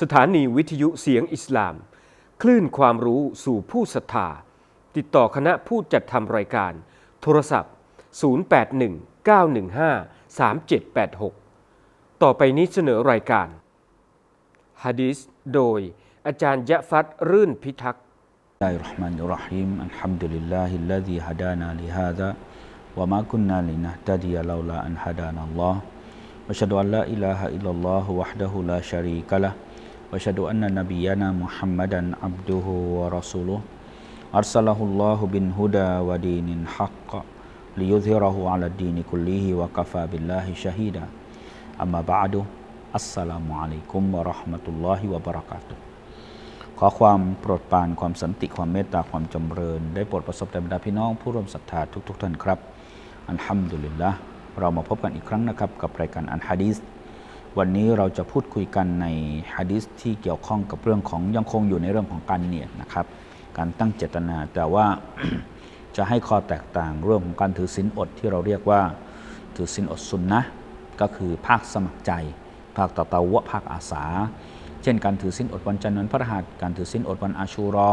สถานีวิทยุเสียงอิสลาม คลื่นความรู้สู่ผู้ศรัทธา ติดต่อคณะผู้จัดทำรายการ โทรศัพท์ 0819153786 ต่อไปนี้เสนอรายการฮะดิษโดยอาจารย์ยะฟัตรื่นพิทักษ์ الله الرحمن الرحيم الحمد لله الذي هدانا لهذا وما كنا لنهتدي لولا أن هدانا الله وأشهد أن لا إله إلا الله وحده لا شريك له وأشهد أن نبينا محمدا عبده ورسوله أرسله الله بالهدى ودين الحق ليظهره على الدين كله وكفى بالله شهيدا أما بعد السلام عليكم ورحمة الله وبركاته ขอความโปรดปรานความสันติความเมตตาความจำเริญ ได้โปรดประสบแต่บรรดาพี่น้องผู้ร่วมศรัทธาทุกๆทท่านครับ อัลฮัมดุลิลละเรามาพบกันอีกครั้งนะครับ กับรายการอันฮะดีส วันนี้เราจะพูดคุยกันในฮะดีสที่เกี่ยวข้องกับเรื่องของยังคงอยู่ในเรื่องของการเนียดนะครับ การตั้งเจตนา แต่ว่าจะให้ข้อแตกต่างเรื่องของการถือศีลอดที่เราเรียกว่า ถือศีลอดสุนนะก็คือภาคสมัครใจ ภาคตะตาวะภาคอาสา เช่น การถือศีลอดวันจันทร์วันพฤหัสการถือศีลอดวันอาชูรอ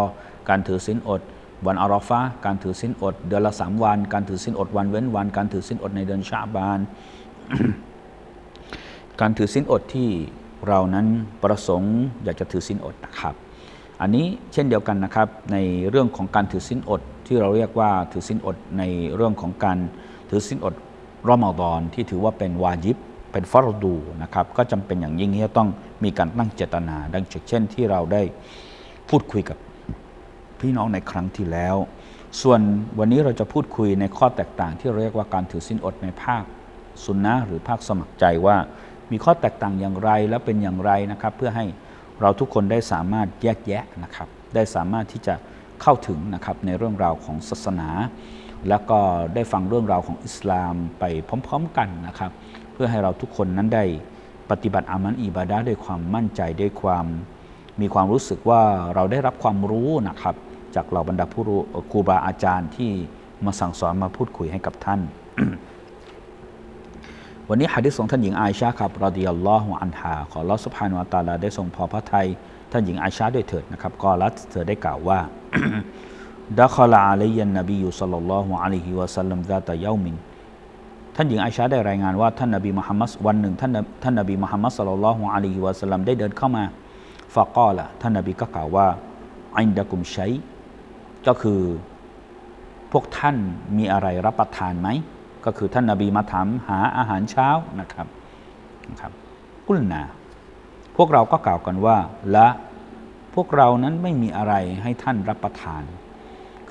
การถือศีลอดวันอารอฟะการถือศีลอด เดือนละสามวัน การถือศีลอดวันเว้นวัน การถือศีลอดในเดือนชาบาน การถือศีลอดที่เรานั้นประสงค์อยากจะถือศีลอดนะครับ อันนี้เช่นเดียวกันนะครับในเรื่องของการถือศีลอดที่เราเรียกว่าถือศีลอดในเรื่องของการถือศีลอดรอมฎอนที่ถือว่าเป็นวาจิบเป็นฟารดูนะครับก็จำเป็นอย่างยิ่งที่จะต้องมีการตั้งเจตนา ดังเช่นที่เราได้พูดคุยกับพี่น้องในครั้งที่แล้ว ส่วนวันนี้เราจะพูดคุยในข้อแตกต่าง ที่เรียกว่าการถือศีลอดในภาคสุนนะหรือภาคสมัครใจว่า มีข้อแตกต่างอย่างไรและเป็นอย่างไรนะครับ เพื่อให้เราทุกคนได้สามารถแยกแยะนะครับ ได้สามารถที่จะเข้าถึงนะครับในเรื่องราวของศาสนา แล้วก็ได้ฟังเรื่องราวของอิสลามไปพร้อมๆกันนะครับ เพื่อให้เราทุกคนนั้นได้ปฏิบัติอามันอิบาดะด้วยความมั่นใจด้วยความมีความรู้สึกว่าเราได้รับความรู้นะครับ จากเหล่าบรรดาผู้รู้ครูบาอาจารย์ที่มาสั่งสอนมาพูดคุยให้กับท่าน วันนี้หะดีษของท่านหญิงอาอิชาครับรอดิยัลลอฮุอันฮาขอลอสุภานุวะตาลาได้ทรงพอพระทัยท่านหญิงอาอิชาด้วยเถิดนะครับก็รัเธอได้กล่าวว่าดะคอลาอะลัยยันนบียุสัลลัลลอฮุอะลัยฮิวะสัลลัมซาตะยามินท่านหญิงอาอิชาได้รายงานว่าท่านนบีมุฮัมมัดวันหนึ่งท่านท่านนบีมุฮัมมัดสัลลัลลอฮุอะลัยฮิวะสัลลัมได้เดินเข้ามาฟะกอละท่านนบีก็กล่าวว่าอินดะกุมชัยก็คือพวกท่านมีอะไรรับประทานไหม ก็คือท่านนาบีมาถามหาอาหารเช้านะครับนะครับกุลนา พวกเราก็กล่าวกันว่าและพวกเรานั้นไม่มีอะไรให้ท่านรับประทาน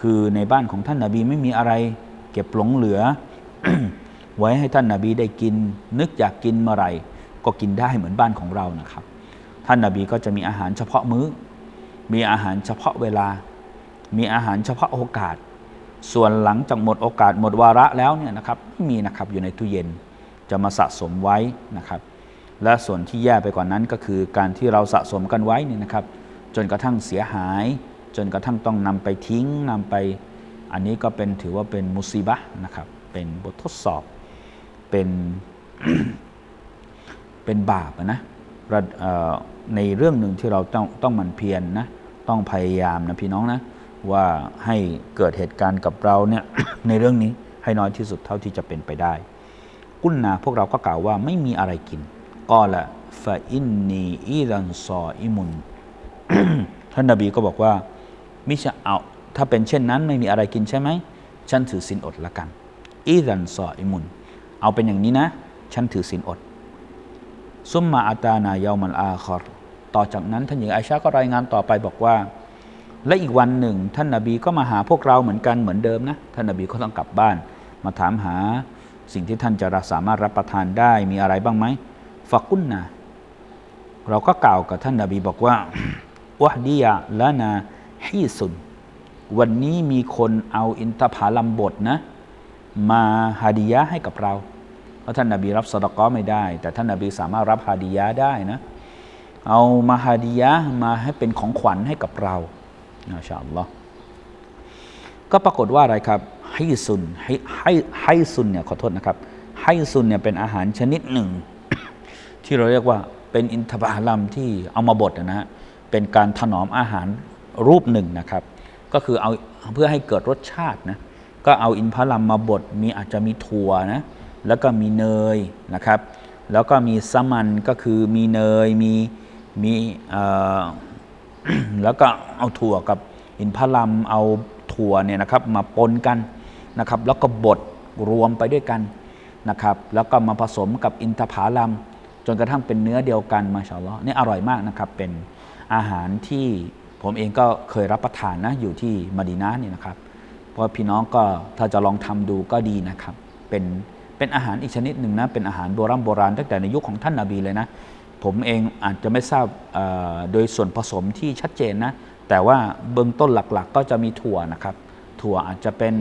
คือในบ้านของท่านนาบีไม่มีอะไร เก็บหลงเหลือ ไว้ให้ท่านนาบีได้กิน นึกอยากกินเมื่อไรก็กินได้เหมือนบ้านของเรานะครับ ท่านนาบีก็จะมีอาหารเฉพาะมือ้อ มีอาหารเฉพาะเวลา มีอาหารเฉพาะโอกาส ส่วนหลังจากหมดโอกาสหมดวาระแล้วเนี่ยนะครับไม่มีนะครับอยู่ในตู้เย็นจะมาสะสมไว้นะครับ และส่วนที่แย่ไปกว่านั้นก็คือการที่เราสะสมกันไว้นี่นะครับ จนกระทั่งเสียหาย จนกระทั่งต้องนำไปทิ้งนำไป อันนี้ก็เป็นถือว่าเป็นมุซีบะนะครับ เป็นบททดสอบเป็นเป็นบาปนะในเรื่องหนึ่งที่เราต้องต้องมันเพียรนนะต้องพยายามนะพี่น้องนะ ว่าให้เกิดเหตุการณ์กับเราเนี่ยในเรื่องนี้ให้น้อยที่สุดเท่าที่จะเป็นไปได้ กุนนาพวกเราก็กล่าวว่าไม่มีอะไรกินก็ละฟาอินนีอีรันซออิมุนท่านนบีก็บอกว่ามิจะเอาถ้าเป็นเช่นนั้นไม่มีอะไรกินใช่ไหมฉันถือศีลอดละกัน อีรันซออิมุนเอาเป็นอย่างนี้นะ ฉันถือศีลอด ซุมมาอาตานายามันอาคอรต่อจากนั้นท่านหญิงไอชาก็รายงานต่อไปบอกว่า และอีกวันหนึ่ง ท่านนาบีก็มาหาพวกเราเหมือนกันเหมือนเดิมนะท่านนาบีก็ต้องกลับบ้าน มาถามหาสิ่งที่ท่านจะสามารถรับประทานได้มีอะไรบ้างไหมฟักกุนนาเราก็กล่าวกับท่านนาบีบอกว่าวะดียะละนาฮีซุนวันนี้มีคนเอาอินทผลัมบดนะ มาฮาดียะให้กับเราเพราะท่านนาบีรับสดกอไม่ได้ แต่ท่านนาบีสามารถรับฮาดียะได้นะ เอามาฮาดียะมาให้เป็นของขวัญให้กับเรา อัชาอัลลอฮ์ก็ปรากฏว่าอะไรครับไฮซุนไฮไฮไฮซุนเนี่ยขอโทษนะครับไฮซุนเนี่ยเป็นอาหารชนิดหนึ่ง ที่เราเรียกว่าเป็นอินทผลัมที่เอามาบดนะฮะเป็นการถนอมอาหารรูปหนึ่งนะครับ ก็คือเอาเพื่อให้เกิดรสชาตินะก็เอาอินทผลัมมาบดมีอาจจะมีถั่วนะแล้วก็มีเนยนะครับ แล้วก็มีสมันก็คือมีเนยมีมีเอ่อ แล้วก็เอาถั่วกับอินทผลัมเอาถั่วเนี่ยนะครับมาปนกันนะครับ แล้วก็บดรวมไปด้วยกันนะครับ แล้วก็มาผสมกับอินทผลัมจนกระทั่งเป็นเนื้อเดียวกันมาชาลอนี่อร่อยมากนะครับ เป็นอาหารที่ผมเองก็เคยรับประทานนะอยู่ที่มะดีนาเนี่ยนะครับ เพราะพี่น้องก็ถ้าจะลองทำดูก็ดีนะครับ เป็นเป็นอาหารอีกชนิดหนึ่งนะ เป็นอาหารโบราณโบราณตั้งแต่ในยุคของท่านนาบีเลยนะ ผมเองอาจจะไม่ทราบโดยส่วนผสมที่ชัดเจนนะ แต่ว่าเบื้องต้นหลักๆ ก็จะมีถั่วนะครับ ถั่วอาจจะเป็น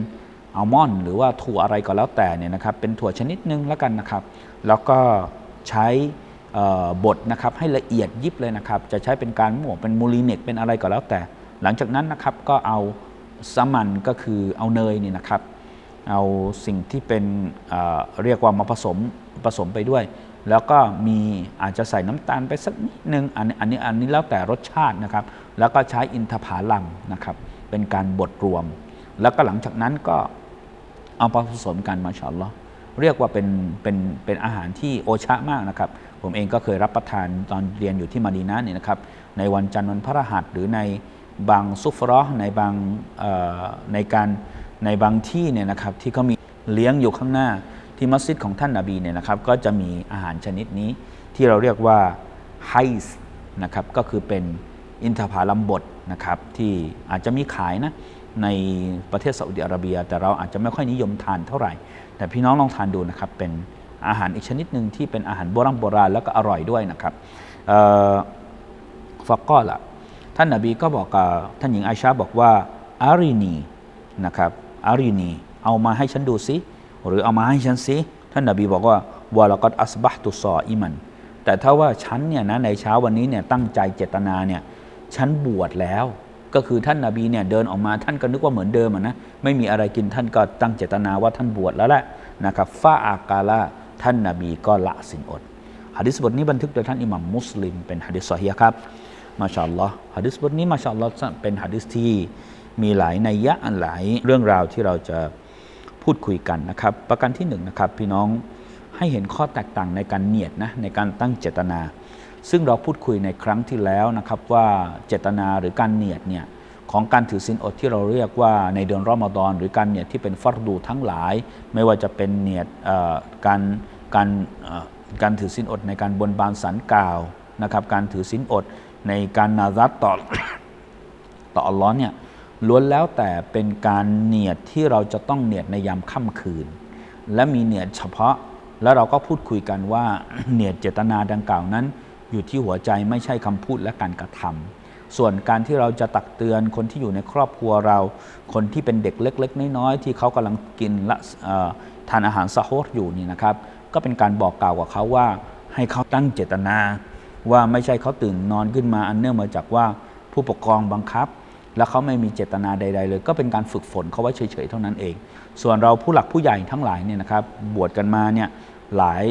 อัลมอนด์หรือว่าถั่วอะไรก็แล้วแต่เนี่ยนะครับ เป็นถั่วชนิดหนึ่งแล้วกันนะครับ แล้วก็ใช้บดนะครับให้ละเอียดยิบเลยนะครับ จะใช้เป็นการหมวกเป็นมูลีเนกเป็นอะไรก็แล้วแต่ หลังจากนั้นนะครับก็เอาสมันก็คือเอาเนยเนี่ยนะครับ เอาสิ่งที่เป็นเเรียกว่ามาผสมผสมไปด้วย แล้วก็มีอาจจะใส่น้ำตาลไปสักนิดนึงอันนี้อันนี้อันนี้แล้วแต่รสชาตินะครับ แล้วก็ใช้อินทผลัมนะครับ เป็นการบดรวม แล้วก็หลังจากนั้นก็เอาผสมกันมาชอลลอฮ์เรียกว่าเป็นเป็นเป็นอาหารที่โอชะมากนะครับ ผมเองก็เคยรับประทานตอนเรียนอยู่ที่มาดีนะเนี่ยนะครับ ในวันจันทร์วันพระรหัสหรือในบางซุฟรอในบางในการในบางที่เนี่ยนะครับที่เขามีเลี้ยงอยู่ข้างหน้า ที่มัสยิดของท่านนาบีเนี่ยนะครับก็จะมีอาหารชนิดนี้ที่เราเรียกว่าไฮส์นะครับก็คือเป็นอินทผลัมบดนะครับที่อาจจะมีขายนะในประเทศซาอุดิอาระเบีย แต่เราอาจจะไม่ค่อยนิยมทานเท่าไหร่ แต่พี่น้องลองทานดูนะครับเป็นอาหารอีกชนิดหนึ่งที่เป็นอาหารโบราณโบราณแล้วก็อร่อยด้วยนะครับฟักก็ละท่านนาบีก็บอกกับท่านหญิงไอชาบอกว่าอารีนีนะครับอารีนีเอามาให้ฉันดูซิ หรือเอามาให้ฉันซิท่านนาบีบอกว่าวะละกัดอัสบะตุซออิมัน แต่ถ้าว่าฉันเนี่ยนะในเช้าวันนี้เนี่ยตั้งใจเจตนาเนี่ยฉันบวชแล้ว ก็คือท่านนาบีเนี่ยเดินออกมาท่านก็นึกว่าเหมือนเดิมนะไม่มีอะไรกินท่านก็ตั้งเจตนาว่าท่านบวชแล้วแหละนะครับฟาอากาละท่านนาบีก็ละสินอดหะดีษบทนี้บันทึกโดยท่านอิหมัมมุสลิมเป็นหะดีษซอฮีฮ์ครับมาชาอัลลอฮ์หะดีษบทนี้มาชาอัลลอฮ์เป็นหะดีษที่มีหลายนัยยะหลายเรื่องราวที่เราจะ พูดคุยกันนะครับ ประการที่หนึ่งนะครับพี่น้องให้เห็นข้อแตกต่างในการเนียดนะในการตั้งเจตนา ซึ่งเราพูดคุยในครั้งที่แล้วนะครับว่าเจตนาหรือการเนียดเนี่ยของการถือศีลอดที่เราเรียกว่าในเดือนรอมฎอนหรือการเนียดที่เป็นฟัรดูทั้งหลาย ไม่ว่าจะเป็นเนียดการการการถือศีลอดในการบนบานสันกล่าวนะครับการถือศีลอดในการนาซัตต่อต่ออัลลอฮ์เนี่ย ล้วนแล้วแต่เป็นการเนียดที่เราจะต้องเนียดในยามค่ำคืน และมีเนียดเฉพาะแล้วเราก็พูดคุยกันว่าเนียดเจตนาดังกล่าวนั้น อยู่ที่หัวใจไม่ใช่คำพูดและการกระทำส่วนการที่เราจะตักเตือนคนที่อยู่ในครอบครัวเรา คนที่เป็นเด็กเล็ก ๆ น้อยๆที่เขากำลังกินละทานอาหารซาโฮดอยู่นี่นะครับ ก็เป็นการบอกกล่าวกับเขาว่า ให้เขาตั้งเจตนา ว่าไม่ใช่เขาตื่นนอนขึ้นมาอันเนื่องมาจากว่าผู้ปกครองบังคับ แล้วเขาไม่มีเจตนาใด ๆ เลย ก็เป็นการฝึกฝนเขาไว้เฉยๆเท่านั้นเอง ส่วนเราผู้หลักผู้ใหญ่ทั้งหลายเนี่ยนะครับบวชกันมาเนี่ยหลาย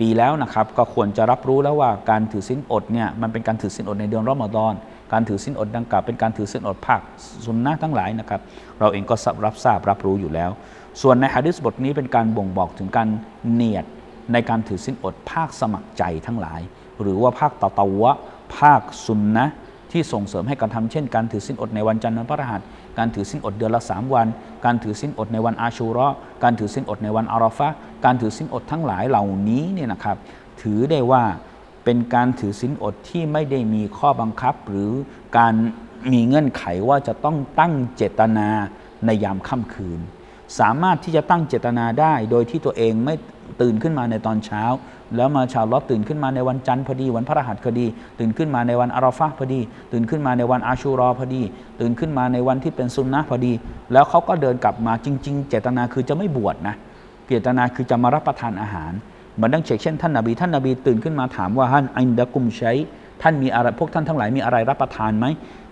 ปีแล้วนะครับก็ควรจะรับรู้แล้วว่าการถือศีลอดเนี่ยมันเป็นการถือศีลอดในเดือนรอมฎอนการถือศีลอดดังกล่าวเป็นการถือศีลอดภาคสุนนะทั้งหลายนะครับเราเองก็รับทราบรับรู้อยู่แล้ว ส่วนในฮะดิษบทนี้เป็นการบ่งบอกถึงการเนียดในการถือศีลอดภาคสมัครใจทั้งหลาย หรือว่าภาคตะตะวะภาคสุนนะ ที่ส่งเสริมให้การทำเช่น การถือสินอดในวันจันทร์วันพฤหัสการถือสินอดเดือนละ 3 วัน การถือสินอดในวันอาชูราะการถือสินอดในวันอาราฟะการถือสินอดทั้งหลายเหล่านี้เนี่ยนะครับถือได้ว่าเป็นการถือสินอดที่ไม่ได้มีข้อบังคับ หรือการมีเงื่อนไขว่าจะต้องตั้งเจตนาในยามค่ำคืน สามารถที่จะตั้งเจตนาได้โดยที่ตัวเองไม่ ตื่นขึ้นมาในตอนเช้า แล้วมาชาวลอตตื่นขึ้นมาในวันจันทร์พอดี วันพระรหัสพอดี ตื่นขึ้นมาในวันอาราฟะพอดี ตื่นขึ้นมาในวันอาชูรอพอดี ตื่นขึ้นมาในวันที่เป็นซุนนะพอดี แล้วเขาก็เดินกลับมาจริง ๆ เจตนาคือจะไม่บวชนะเจตนาคือจะมารับประทานอาหารเหมือนดังเชกเช่นท่านนบีท่านนบีตื่นขึ้นมาถามว่าท่านอินดะกุมใช้ท่านมีอะไรพวกท่านทั้งหลายมีอะไรรับประทานไหม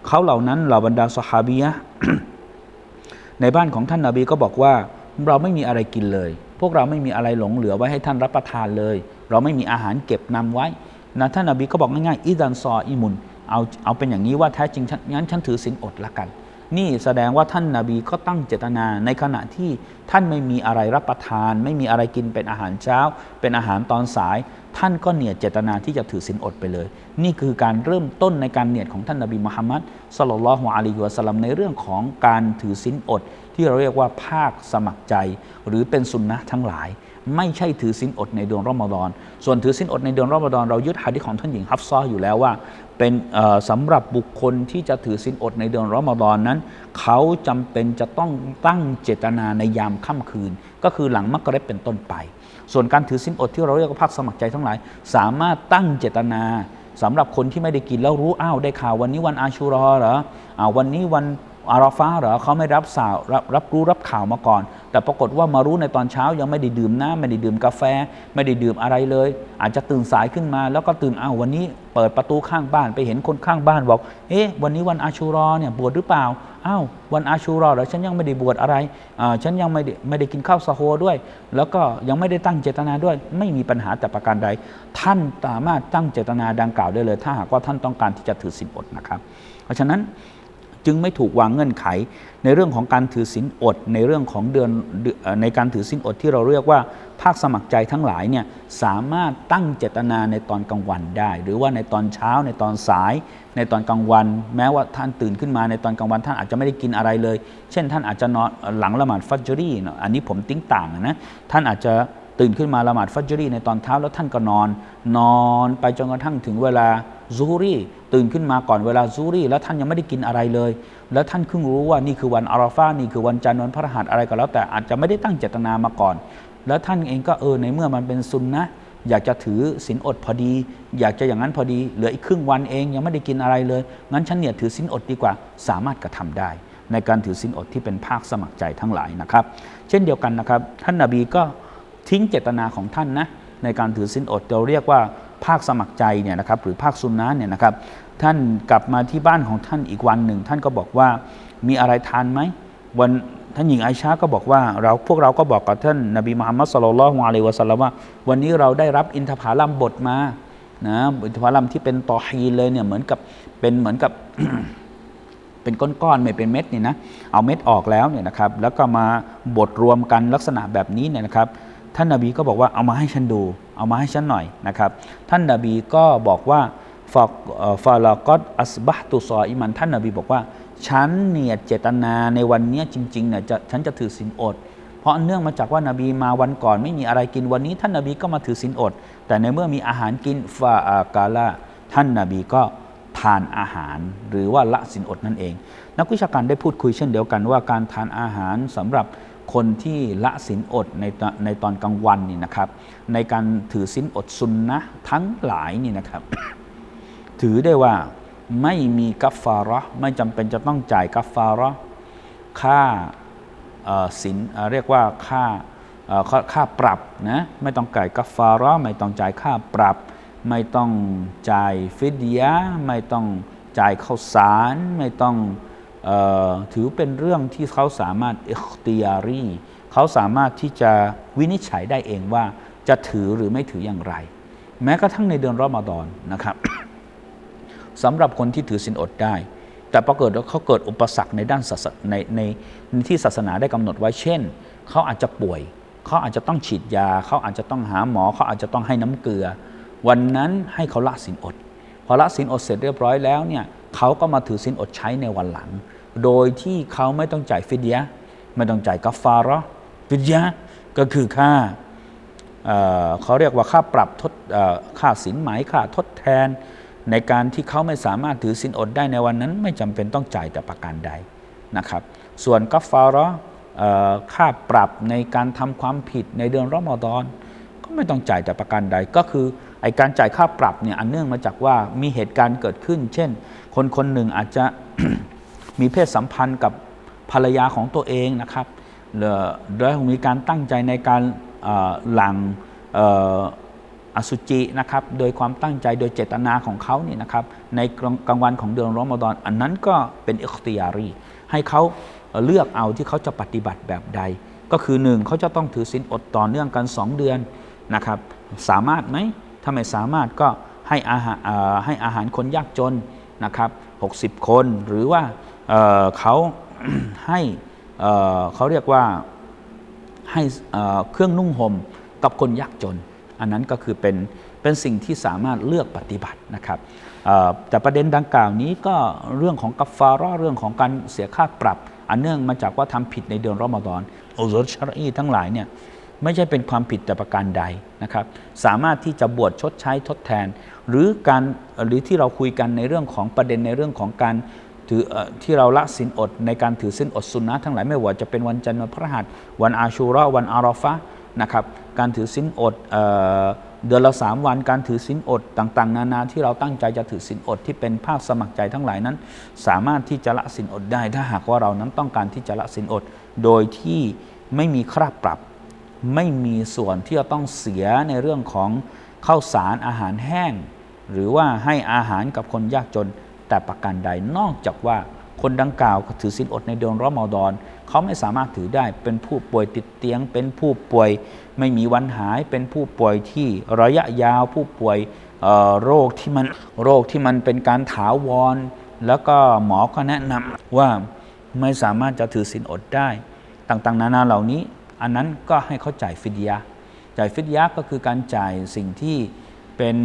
เขาเหล่านั้นเหล่าบรรดาสหาบียะในบ้านของท่านนาบีก็บอกว่าเราไม่มีอะไรกินเลย พวกเราไม่มีอะไรหลงเหลือไว้ให้ท่านรับประทานเลย เราไม่มีอาหารเก็บนำไว้นะท่านนบีก็บอกง่ายๆอิดันซออิมุนเอาเอาเป็นอย่างนี้ว่าแท้จริงงั้นฉันถือศีลอดละกัน นี่แสดงว่าท่านนาบีก็ตั้งเจตนา ในขณะที่ท่านไม่มีอะไรรับประทาน ไม่มีอะไรกินเป็นอาหารเช้า เป็นอาหารตอนสาย ท่านก็เนียดเจตนาที่จะถือศีลอดไปเลย นี่คือการเริ่มต้นในการเนียดของท่านนาบีมุฮัมมัดสลลัลฮุอะลัยฮิวะสัลลัมในเรื่องของการถือศีลอด ที่เราเรียกว่าภาคสมัครใจ หรือเป็นสุนนะทั้งหลาย ไม่ใช่ถือศีลอดในเดือนรอมฎอน ส่วนถือศีลอดในเดือนรอมฎอนเรายึดหะดีษของท่านหญิงฮัฟซออยู่แล้วว่า เป็นเอ่อสำหรับบุคคลที่จะถือศีลอดในเดือนรอมฎอนนั้น เขาจำเป็นจะต้องตั้งเจตนาในยามค่ำคืน ก็คือหลังมักริบเป็นต้นไป ส่วนการถือศีลอดที่เราเรียกว่าภาคสมัครใจทั้งหลาย สามารถตั้งเจตนาสำหรับคนที่ไม่ได้กินแล้วรู้อ้าวได้ข่าววันนี้วันอาชูรอเหรออวันนี้วันอาราฟาเหรอเขาไม่รับสาวรับรับรู้รับข่าวมาก่อน แต่ปรากฏว่ามารู้ในตอนเช้ายังไม่ได้ดื่มน้ำไม่ได้ดื่มกาแฟ ไม่ได้ดื่มอะไรเลย อาจจะตื่นสายขึ้นมา แล้วก็ตื่นอ้าววันนี้เปิดประตูข้างบ้านไปเห็นคนข้างบ้านบอก เอ๊ะวันนี้วันอาชูรอเนี่ยบวชหรือเปล่าอ้าววันอาชูรอเหรอฉันยังไม่ได้บวชอะไรอ่าฉันยังไม่ได้ไม่ได้กินข้าวซาโฮด้วย แล้วก็ยังไม่ได้ตั้งเจตนาด้วย ไม่มีปัญหาแต่ประการใด ท่านสามารถตั้งเจตนาดังกล่าวได้เลย ถ้าหากว่าท่านต้องการที่จะถือศีลอดนะครับ เพราะฉะนั้น จึงไม่ถูกวางเงื่อนไข ในเรื่องของการถือศีลอด ในเรื่องของเดือนในการถือศีลอดที่เราเรียกว่า ภาคสมัครใจทั้งหลายเนี่ยสามารถตั้งเจตนาในตอนกลางวันได้ หรือว่าในตอนเช้าในตอนสาย ในตอนกลางวัน แม้ว่าท่านตื่นขึ้นมาในตอนกลางวันท่านอาจจะไม่ได้กินอะไรเลย เช่น ท่านอาจจะนอนหลังละหมาดฟัจจรีอันนี้ผมติ้งต่างนะท่านอาจจะ ตื่นขึ้นมาละหมาดฟัจจรีในตอนเช้าแล้วท่านก็นอน นอนไปจนกระทั่งถึงเวลาซูรีตื่นขึ้นมาก่อนเวลาซูรีแล้วท่านยังไม่ได้กินอะไรเลย แล้วท่านเพิ่งรู้ว่านี่คือวันอาราฟานี่คือวันจันทร์วันพฤหัสอะไรก็แล้ว แต่อาจจะไม่ได้ตั้งเจตนามาก่อน แล้วท่านเองก็เออในเมื่อมันเป็นซุนนะอยากจะถือศีลอดพอดี อยากจะอย่างนั้นพอดี เหลืออีกครึ่งวันเองยังไม่ได้กินอะไรเลย งั้นฉันเนี่ยถือศีลอดดีกว่า สามารถกระทำได้ ในการถือศีลอดที่เป็นภาคสมัครใจทั้งหลายนะครับ เช่นเดียวกันนะครับ ท่านนาบีก็ ทิ้งเจตนาของท่านนะในการถือศีลอดเราเรียกว่าภาคสมัครใจเนี่ยนะครับหรือภาคซุนนะเนี่ยนะครับ ท่านกลับมาที่บ้านของท่านอีกวันหนึ่ง ท่านก็บอกว่ามีอะไรทานไหมวันท่านหญิงไอชาก็บอกว่าเราพวกเราก็บอกกับท่านนบีมุฮัมมัดสุลลัลฮวาเลยวะสัลลัมว่า วันนี้เราได้รับอินทผลัมบดมานะอินทผลัมที่เป็นตอฮีเลยเนี่ยเหมือนกับเป็นเหมือนกับเป็นก้อนๆไม่เป็นเม็ดนี่นะเอาเม็ดออกแล้วเนี่ยนะครับ แล้วก็มาบดรวมกันลักษณะแบบนี้เนี่ยนะครับ ท่านนาบีก็บอกว่าเอามาให้ฉันดู เอามาให้ฉันหน่อยนะครับ ท่านนาบีก็บอกว่าฟาฟาลากอดอัสบะตุซออิมันท่านนาบีบอกว่าฉันเนี่ยเจตนาในวันนี้จริงๆเนี่ยจะฉันจะถือศีลอด เพราะเนื่องมาจากว่านาบีมาวันก่อนไม่มีอะไรกินวันนี้ ท่านนาบีก็มาถือศีลอด แต่ในเมื่อมีอาหารกินฟาอากาลาท่านนาบีก็ทานอาหาร หรือว่าละศีลอดนั่นเอง นักวิชาการได้พูดคุยเช่นเดียวกันว่าการทานอาหารสำหรับ คนที่ละศีลอดในตอนในตอนกลางวันนี่นะครับ ในการถือศีลอดซุนนะทั้งหลายนี่นะครับ ถือได้ว่าไม่มีกัฟฟาระไม่จำเป็นจะต้องจ่ายกัฟฟาระค่าสินเรียกว่าค่าค่าปรับนะไม่ต้องจ่ายกัฟฟาระไม่ต้องจ่ายค่าปรับ ไม่ต้องจ่ายฟิดยะไม่ต้องจ่ายข้าวสาร ไม่ต้อง ถือเป็นเรื่องที่เขาสามารถอิคติยารีเขาสามารถที่จะวินิจฉัยได้เองว่าจะถือหรือไม่ถืออย่างไร แม้กระทั่งในเดือนรอมฎอนนะครับสำหรับคนที่ถือศีลอดได้ แต่ปรากฏว่าเขาเกิดอุปสรรคในด้านศาสในในในที่ศาสนาได้กำหนดไว้เช่น เขาอาจจะป่วย เขาอาจจะต้องฉีดยา เขาอาจจะต้องหาหมอ เขาอาจจะต้องให้น้ำเกลือ วันนั้นให้เขาละศีลอด อละศีลอดเสร็จเรียบร้อยแล้วเนี่ยเขาก็มาถือศีลอดใช้ในวันหลัง โดยที่เขาไม่ต้องจ่ายฟิดยะไม่ต้องจ่ายกัฟฟาระห์ฟิดยะก็คือค่าเเขาเรียกว่าค่าปรับทดค่าสินไหมค่าทดแทน ในการที่เขาไม่สามารถถือสินอดได้ในวันนั้น ไม่จำเป็นต้องจ่ายแต่ประการใดนะครับ ส่วนกัฟฟาระห์ค่าปรับในการทำความผิดในเดือนรอมฎอนก็ไม่ต้องจ่ายแต่ประการใดก็คือ ไอการจ่ายค่าปรับเนี่ยอันเนื่องมาจากว่ามีเหตุการณ์เกิดขึ้น เช่น คนคนหนึ่งอาจจะมีเพศสัมพันธ์กับภรรยาของตัวเองนะครับหรือโดยมีการตั้งใจในการหลังอสุจินะครับโดยความตั้งใจโดยเจตนาของเขานี่นะครับในกลางวันของเดือนรอมฎอนอันนั้นก็เป็นอิคติยารี ให้เขาเลือกเอาที่เขาจะปฏิบัติแบบใด ก็คือหนึ่งเขาจะต้องถือศีลอดต่อเนื่องกัน 2 เดือนนะครับสามารถไหม ถ้าไม่สามารถก็ให้อาหารให้อาหารคนยากจนนะครับ60 คนหรือว่าเเขาให้เอ่อเขาเรียกว่าให้เอ่อเครื่องนุ่งห่มกับคนยากจน อันนั้นก็คือเป็นเป็นสิ่งที่สามารถเลือกปฏิบัตินะครับแต่ประเด็นดังกล่าวนี้ก็เรื่องของกัฟฟาร์เรื่องของการเสียค่าปรับ อันเนื่องมาจากว่าทำผิดในเดือนรอมฎอนอุซรชรีทั้งหลายเนี่ย ไม่ใช่เป็นความผิดแต่ประการใดนะครับ สามารถที่จะบวชชดใช้ทดแทน หรือการหรือที่เราคุยกันในเรื่องของประเด็นในเรื่องของการถือที่เราละสินอดในการถือสินอดสุนนะทั้งหลายไม่ว่าจะเป็นวันจันทร์วันพฤหัสวันอาชูราะวันอารอฟะนะครับการถือสินอดเออเดือนละสามวันการถือสินอดต่างๆ นานาที่เราตั้งใจจะถือสินอดที่เป็นภาคสมัครใจทั้งหลายนั้น สามารถที่จะละสินอดได้ ถ้าหากว่าเรานั้นต้องการที่จะละสินอด โดยที่ไม่มีค่าปรับ ไม่มีส่วนที่จะต้องเสียในเรื่องของข้าวสารอาหารแห้ง หรือว่าให้อาหารกับคนยากจนแต่ประการใดนอกจากว่าคนดังกล่าวถือศีลอดในเดือนรอมฎอนเขาไม่สามารถถือได้เป็นผู้ป่วยติดเตียง เป็นผู้ป่วยไม่มีวันหายเป็นผู้ป่วยที่ระยะยาวผู้ป่วยโรคที่มันโรคที่มันเป็นการถาวร แล้วก็หมอก็แนะนำว่าไม่สามารถจะถือศีลอดได้ ต่างๆ นานาเหล่านี้ อันนั้นก็ให้เขาจ่ายฟิดยะจ่ายฟิดยะก็คือการจ่ายสิ่งที่เป็น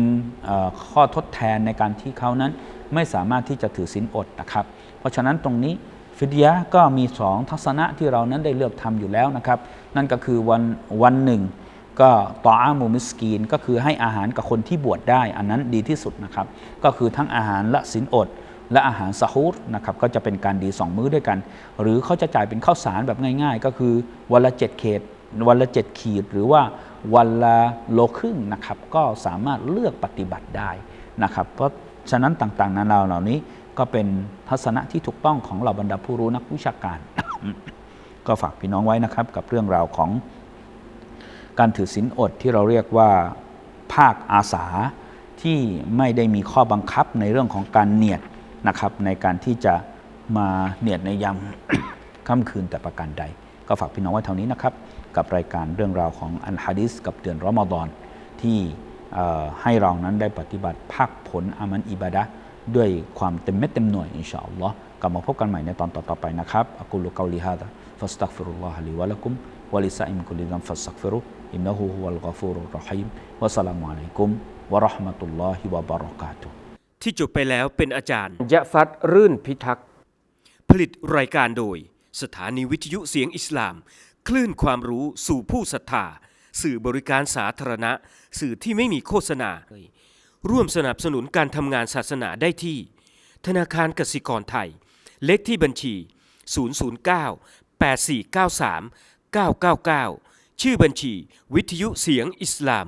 ข้อทดแทนในการที่เขานั้นไม่สามารถที่จะถือศีลอดนะครับ เพราะฉะนั้นตรงนี้ฟิดยะก็มีสองทัศนะที่เรานั้นได้เลือกทำอยู่แล้วนะครับ นั่นก็คือวันวันหนึ่ง ก็ต่ออามูมิสกีน ก็คือให้อาหารกับคนที่บวชได้ อันนั้นดีที่สุดนะครับ ก็คือทั้งอาหารและสินอด และอาหารซาฮูรนะครับก็จะเป็นการดีสองมื้อด้วยกัน หรือเขาจะจ่ายเป็นข้าวสารแบบง่าย ๆ ก็คือวันละเจ็ดเขต วันละเจ็ดขีด หรือว่าวันละโลครึ่งนะครับก็สามารถเลือกปฏิบัติได้นะครับเพราะฉะนั้นต่างๆ นานาเหล่านี้ก็เป็นทัศนะที่ถูกต้องของเหล่าบรรดาผู้รู้นักวิชาการ ก็ฝากพี่น้องไว้นะครับกับเรื่องราวของการถือศีลอดที่เราเรียกว่าภาคอาสาที่ไม่ได้มีข้อบังคับในเรื่องของการเนียด นะครับในการที่จะมาเนียดในยามค่ำคืนแต่ประการใด ก็ฝากพี่น้องไว้เท่านี้นะครับ กับรายการเรื่องราวของอันฮะดิษกับเดือนรอมฎอนที่ให้เรานั้นได้ปฏิบัติภาคผลอามันอิบาดะด้วยความเต็มเม็ดเต็มหน่วยอินชาอัลลอฮ์กลับมาพบกันใหม่ในตอนต่อๆไปนะครับอักุลุกาลิฮาดะฟัสตักฟิรุลลอฮะลีวะลักุมวะลิซาอิมกุลิซัมฟัสตักฟิรุอินนะฮูฮุวัลกอฟูรุรรฮีมวะสลามุอะลัยกุมวะราะห์มะตุลลอฮิวะบะเราะกาตุฮ์ ที่จบไปแล้วเป็นอาจารย์ยะฟัดรื่นพิทักษ์ผลิตรายการโดย สถานีวิทยุเสียงอิสลาม คลื่นความรู้สู่ผู้ศรัทธา สื่อบริการสาธารณะ สื่อที่ไม่มีโฆษณา ร่วมสนับสนุนการทำงานศาสนาได้ที่ ธนาคารกสิกรไทย เลขที่บัญชี 009 8493 999 ชื่อบัญชี วิทยุเสียงอิสลาม